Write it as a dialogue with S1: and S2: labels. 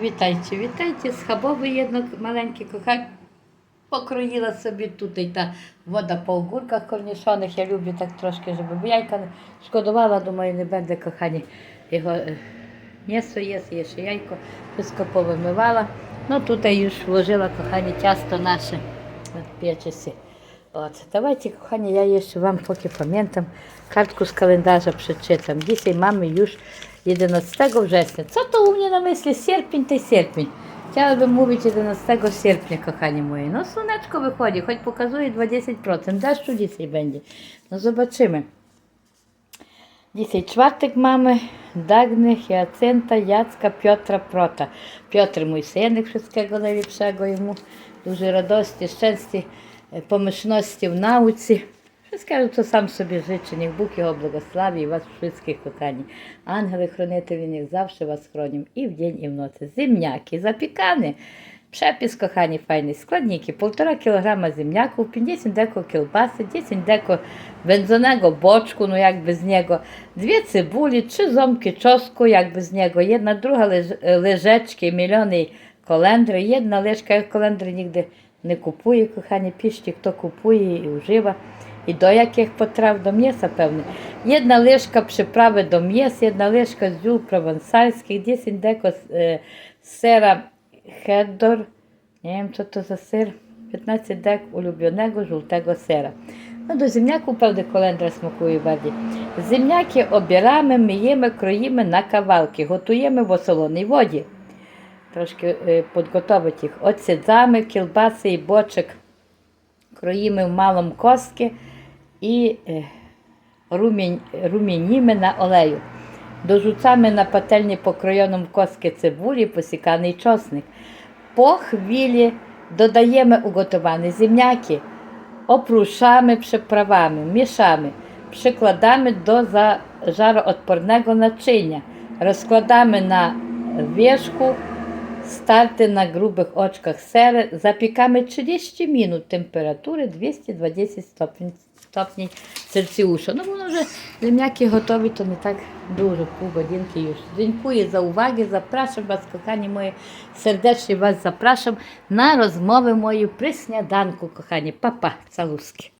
S1: Вітайте, вітайте, схабовий єдно маленький кохай. Покроїла собі тут і та вода по огурках корнішоних. Я люблю так трошки, щоб яйка шкодувала, думаю, не буде кохані. Його е, м'ясо є, є ще яйко, wszystko повимивала. Ну тут я już вложила кохані тісто наше. От печесі. От, давайте, kochani, ja jeszcze Wam pokie pamiętam kartku z kalendarza przeczytam. Dzisiaj mamy już 11 września. Co to u mnie na myśli? Sierpień to sierpień. Chciałabym mówić 11 sierpnia, kochani moi. No słoneczko wychodzi, choć pokazuje 20%. Deszczu dzisiaj będzie. No zobaczymy. Dzisiaj czwartek mamy Dagny, Hiacynta, Jacka, Piotra, Prota. Piotr mój synek, wszystkiego najlepszego jemu. Dużej radości, szczęścia, e, pomyślności w nauce. Co sam sobie życzy. Niech Bóg Його благослови і вас wszystkich, kochani. Ангели хранителі, niech zawsze was chronią і вдень, і вночі. Земняки запікані. Przepis, kochani, fajny. Składniki. 1,5 kg ziemniaków, 50 deko kiełbasy, 10 deko wędzonego boczku, no jakby z niego, dwie cebuli, trzy ząbki czosnku, jakby z niego, jedna druga leż, łyżeczki mielonej kolendry, jedna łyżka, ja kolendry nigdy nie kupuję, kochani, piszcie, kto kupuje i używa. Do jakich potraw? Do mięsa pewnie. Jedna łyżka przyprawy do mięs, jedna łyżka z ziół prowansalskich, 10 deko e, sera cheddar, nie wiem co to za ser, 15 dek ulubionego żółtego sera. No do ziemniaków pewnie kolendra smakuje bardziej. Ziemniaki obieramy, myjemy, kroimy na kawałki, gotujemy w osolonej wodzie. Трошки е, підготовити їх. Оцідзами, кілбаси і кроїмо в малому костки і е, румініми на олею. Дожуцями на пательні покроєному костки цибулі, посіканий чосник. По хвилі додаємо уготовані опрушamy przyprawami, mieszamy, przykładamy do za- żaroodpornego naczynia, rozkładamy na wierzchu, starty na grubych oczkach sery, zapiekamy 30 minut temperatury 220 stopni, No bo no, że ziemniaki gotowi to nie tak dużo, pół godzinki już. Dziękuję za uwagę, zapraszam Was, kochani moje, serdecznie Was zapraszam na rozmowę moją przy śniadanku, kochani. Papa, caluski.